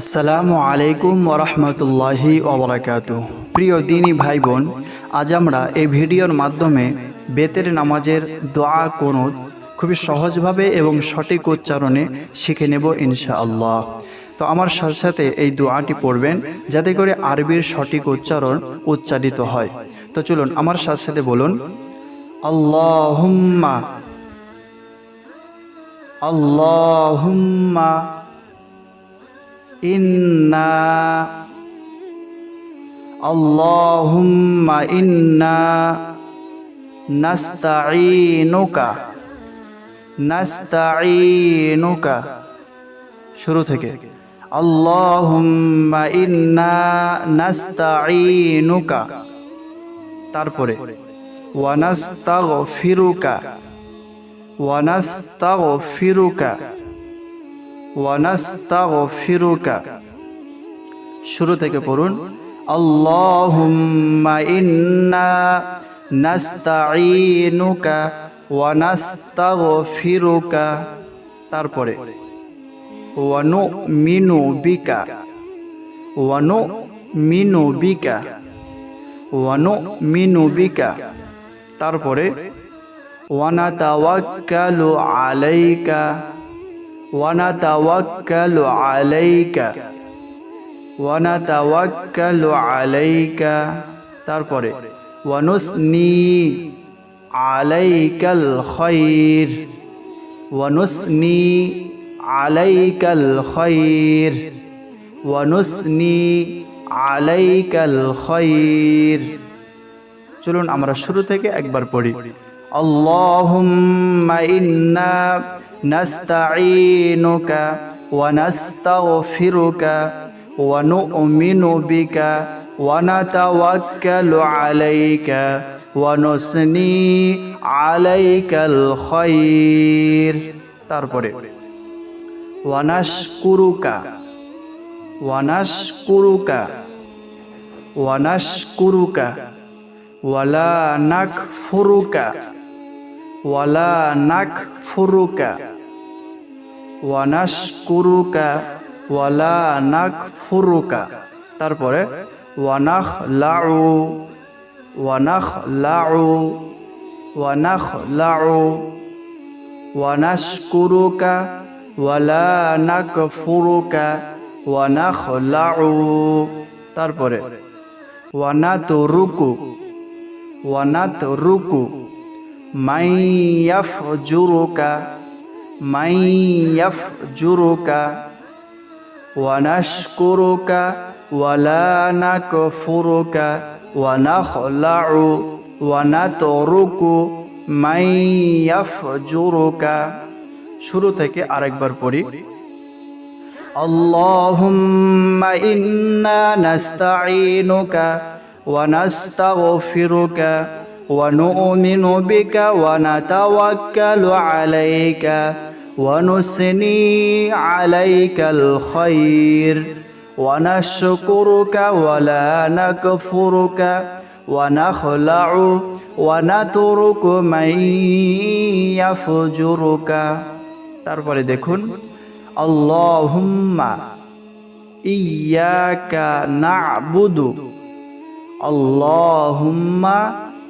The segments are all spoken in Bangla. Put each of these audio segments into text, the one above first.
আসসালামু আলাইকুম ওরহমতুল্লাহি ওবরাকাত প্রিয় দিনী ভাই বোন আজ আমরা এই ভিডিওর মাধ্যমে বেতের নামাজের দোয়া কোনুত খুবই সহজভাবে এবং সঠিক উচ্চারণে শিখে নেব ইনশাআল্লাহ। তো আমার সাথে সাথে এই দোয়াটি পড়বেন যাতে করে আরবির সঠিক উচ্চারণ উচ্চারিত হয়। তো চলুন, আমার সাথে সাথে বলুন, আল্লাহুম্মা আল্লাহুম্মা إنا اللهم إنا نستعينك نستعينك শুরু থেকে আল্লাহুম্মা ইন্না নাস্তাঈনুকা তারপরে ওয়া নাস্তাগফিরুকা ওয়া নাস্তাগফিরুকা শুরু থেকে পড়ুন, আল্লাহুম্মা তারপরে ওয়ানু মিনু বিকা ওয়ানু মিনু বিকা ওয়ানু মিনু বিকা। তারপরে ওয়ানা তাওয়াক্কালু আলাইকা। ونتوكل عليك ونتوكل عليك তারপরে ওয়ানুসনি আলাইকাল খৈর ওয়ানুসনি আলাইকাল খৈর ওয়ানুসনি আলাইকাল খৈর চলুন আমরা শুরু থেকে একবার পড়ি আল্লাহুম্মা ইন্না نستعينك ونستغفرك ونؤمن بك ونتوكل عليك ونثني عليك الخير তারপরে ওয়ানাশকুরুকা ওয়ানাশকুরুকা ওয়ানাশকুরুকা ওয়ালা নাকফুরুকা ওয়ালা নাকফুরুকা ওয়ানাশকুরুকা ওয়ালা নাকফুরুকা তারপরে ওয়ানাখ লাউ ওয়ানাখ লাউ ওয়ানাখ লাউ ওয়ানাশকুরুকা ওয়ালা নাকফুরুকা ওয়ানাখ লাউ তারপরে ওয়ানাত রুকু ওয়ানাত রুকু মাই ইয়াফজুরুকা মাই ইয়াফজুরুকা ওয়ানাশকুরুকা ওয়ালা নাকফুরুকা ওয়ানাখলাউ ওয়ানাতরুকু মাই ইয়াফজুরুকা শুরু থেকে আরেকবার পড়ি اللهم إنا نستعينك ونستغفرك ونؤمن بك ونتوكل عليك ونثني عليك الخير ونشكرك ولا نكفرك ونخلع ونترك من يفجرك তারপরে দেখুন আল্লাহুম্মা ইয়াকা না'বুদু আল্লাহুম্মা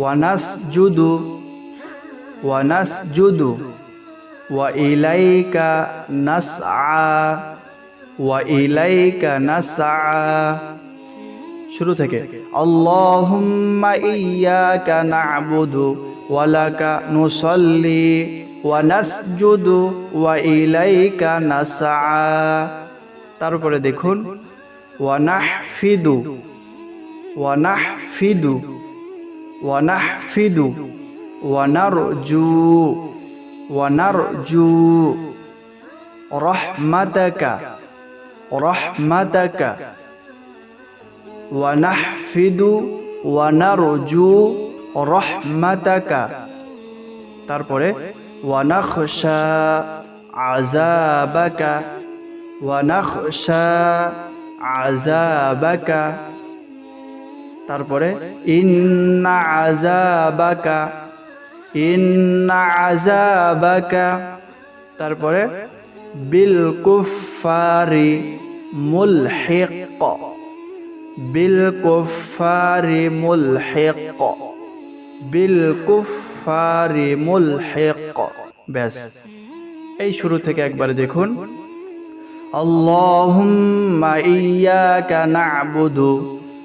ওয়ানাসজুদু ওয়ানাসজুদু ওয়া ইলাইকা নাসআ ওয়া ইলাইকা নাসআ শুরু থেকে. আল্লাহুম্মা ইyyaka না'বুদু ওয়া লাকা নুসাল্লি ওয়া নাসজুদু ওয়া ইলাইকা নাসআ তারপরে দেখুন ওয়া নাহফিদু ওয়া নাহফিদু ওয়া নাহফিদু ওয়া নারজু ওয়া নারজু রহমাতাকা রহমাতাকা ওয়ানাহফিদু ওয়ানারজু রহমাতাকা তারপরে ওয়ানাখশা আজাবাকা ওয়ানাখশা আজাবাকা তারপরে তারপরে, বিল কুফারি মুলহিক। বিল কুফারি মুলহিক। বিল কুফারি মুলহিক। ব্যাস। এই শুরু থেকে একবার দেখুন। আল্লাহুম্মা ইয়্যাকা না'বুদু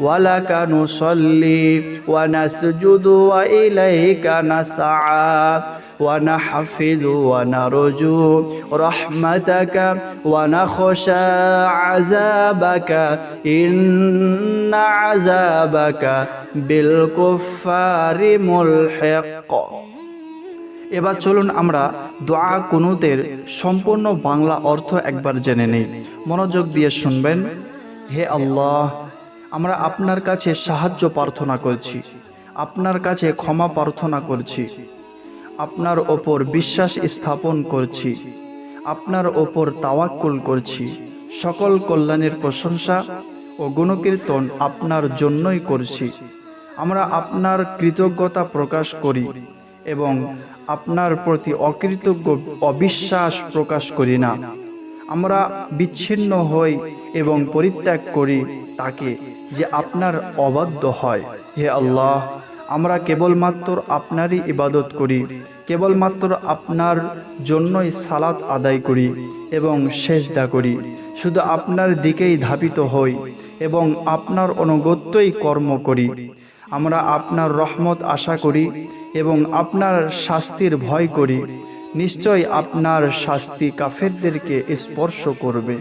ওয়ালাকা নুসল্লি ওয়া নাসজুদু ওয়া ইলাইকা নাসআ ওয়া নাহফিযু ওয়া নারজু রাহমাতাকা ওয়া নাখশা আযাবাকা, ইন্না আযাবাকা বিল কুফফারি মুলহিক। এবার চলুন আমরা দোয়া কুনুতের সম্পূর্ণ বাংলা অর্থ একবার জেনে নেই। মনোযোগ দিয়ে শুনবেন, হে আল্লাহ আমরা আপনার কাছে সাহায্য প্রার্থনা করছি। আপনার কাছে ক্ষমা প্রার্থনা করছি। আপনার ওপর বিশ্বাস স্থাপন করছি। আপনার ওপর তাওয়াক্কুল করছি। সকল কল্যাণের প্রশংসা ও গুণকীর্তন আপনার জন্যই করছি। আমরা আপনার কৃতজ্ঞতা প্রকাশ করি এবং আপনার প্রতি অকৃতজ্ঞ অবিশ্বাস প্রকাশ করি না। আমরা বিচ্ছিন্ন হই এবং পরিত্যাগ করি তাকে যে আপনার অবাধ্য হয়। হে আল্লাহ, আমরা কেবলমাত্র আপনারই ইবাদত করি, কেবলমাত্র আপনার জন্যই সালাত আদায় করি এবং সেজদা করি। শুধু আপনার দিকেই ধাবিত হই এবং আপনার অনুগত্যই কর্ম করি। আমরা আপনার রহমত আশা করি এবং আপনার শাস্তির ভয় করি। নিশ্চয় আপনার শাস্তি কাফেরদেরকে স্পর্শ করবে।